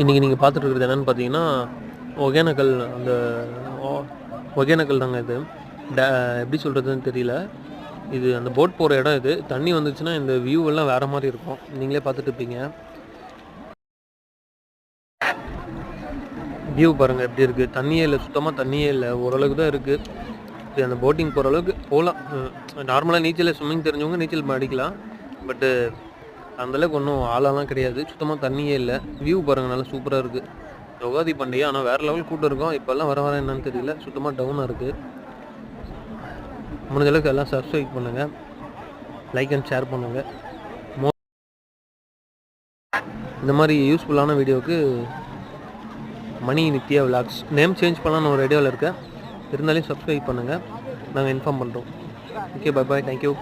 இன்றைக்கி நீங்கள் பார்த்துட்டு இருக்கிறது என்னென்னு பார்த்தீங்கன்னா ஒகேனக்கல் அந்த ஒகேனக்கல் தாங்க இது. டே எப்படி சொல்கிறதுன்னு தெரியல. இது அந்த போட் போகிற இடம் இது. தண்ணி வந்துச்சுன்னா இந்த வியூ எல்லாம் வேறு மாதிரி இருக்கும். நீங்களே பார்த்துட்டு இருப்பீங்க. வியூ பாருங்கள் எப்படி இருக்குது தண்ணியே இல்லை சுத்தமாக தண்ணியே இல்லை. ஓரளவுக்கு தான் இருக்குது அந்த போட்டிங் போகிற அளவுக்கு போகலாம். நார்மலாக நீச்சல் ஸ்விம்மிங் தெரிஞ்சவங்க நீச்சல் அடிக்கலாம். பட்டு அந்தளவுக்கு ஒன்றும் ஆளெல்லாம் கிடையாது. சுத்தமாக தண்ணியே இல்லை. வியூ பாருங்கள் நல்லா சூப்பராக இருக்குது யுகாதி பண்டிகை ஆனால் வேறு லெவல் கூட்டம் இருக்கும். இப்போல்லாம் வர வர என்னன்னு தெரியல. சுத்தமாக டவுனாக இருக்குது முடிஞ்சளவுக்கு எல்லாம் சப்ஸ்கிரைப் பண்ணுங்கள் லைக் அண்ட் ஷேர் பண்ணுங்கள் மோ இந்த மாதிரி யூஸ்ஃபுல்லான வீடியோவுக்கு Mani Nithya vlogs name change பண்ணலான்னு ஒரு ஐடியாவில் இருக்கேன். இருந்தாலும் சப்ஸ்கிரைப் பண்ணுங்கள் நாங்கள் இன்ஃபார்ம் பண்ணுறோம் ஓகே பை பாய் தேங்க்யூ